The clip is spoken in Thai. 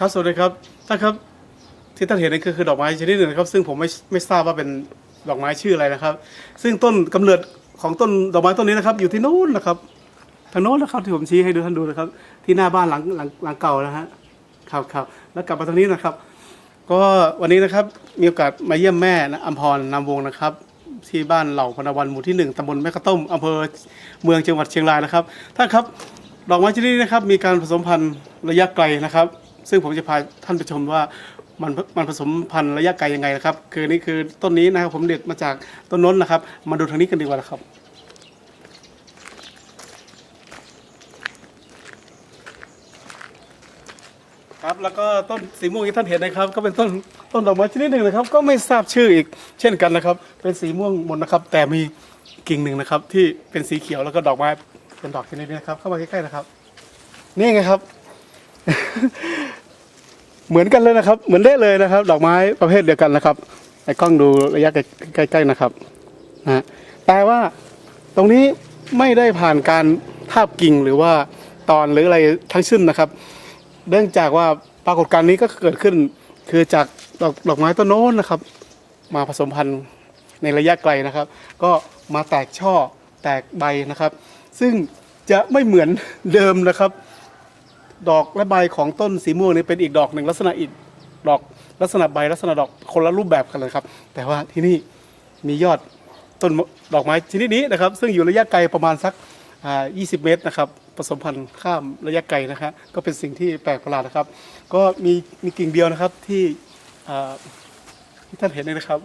ครับสวัสดีครับท่านครับที่ท่านเห็นนี่คือคือดอกไม้ชนิดหนึ่งนะครับ ซึ่งผมไม่ไม่ทราบว่าเป็นดอกไม้ชื่ออะไรนะครับ ซึ่งต้นกำเนิดของต้นดอกไม้ต้นนี้นะครับ อยู่ที่นู้นนะครับทางโน้นนะครับที่ผมชี้ให้ดูท่านดูนะครับ ที่หน้าบ้านหลังหลังหลังเก่านะฮะครับครับแล้วกลับมาทางนี้นะครับ ก็วันนี้นะครับมีโอกาสมาเยี่ยมแม่นะอัมพรนามวงศ์นะครับที่บ้านเหล่าพนวันหมู่ที่หนึ่งตำบลแม่กระต้มอำเภอเมืองจังหวัดเชียงรายนะครับท่านครับ ดอกไม้ชนิดนี้นะครับ มีการผสมพันธุ์ระยะไกลนะครับ ซึ่งผมจะพาท่านไปชมว่ามันมันผสมพันธุ์ระยะไกลยังไงนะครับ คือนี่คือต้นนี้นะครับผมเด็ดมาจากต้นน้นนะครับ มาดูทางนี้กันดีกว่านะครับครับแล้วก็ต้นสีม่วงที่ท่านเห็นนะครับ ก็เป็นต้นต้นดอกไม้ชนิดหนึ่งนะครับ ก็ไม่ทราบชื่ออีกเช่นกันนะครับ เป็นสีม่วงหมดนะครับ แต่มีกิ่งหนึ่งนะครับ ที่เป็นสีเขียวแล้วก็ดอกไม้เป็นดอกชนิดนี้นะครับ เข้ามาใกล้ๆนะครับ นี่ไงครับ เหมือนกันเลยนะครับ เหมือนได้เลยนะครับ ดอกไม้ประเภทเดียวกันนะครับไอ้กล้องดูระยะใกล้ๆนะครับนะแต่ว่าตรงนี้ไม่ได้ผ่านการทาบกิ่งหรือว่าตอนหรืออะไรทั้งสิ้นนะครับ เนื่องจากว่าปรากฏการณ์นี้ก็เกิดขึ้น คือจากดอกดอกไม้ต้นโน้นนะครับ มาผสมพันธุ์ในระยะไกลนะครับ ก็มาแตกช่อแตกใบนะครับ ซึ่งจะไม่เหมือนเดิมนะครับ ดอกและใบของต้นสีม่วงนี่เป็นอีกดอกหนึ่งลักษณะอีกดอกลักษณะใบลักษณะดอกคนละรูปแบบกันเลยครับ แต่ว่าที่นี่มียอดต้นดอกไม้ชนิดนี้นะครับ ซึ่งอยู่ระยะไกลประมาณสัก 20 เมตรนะครับผสมพันธุ์ข้ามระยะไกลนะครับก็เป็นสิ่งที่แปลกประหลาดนะครับ ก็มีมีกิ่งเดียวนะครับที่ที่ท่านเห็นเลยนะครับ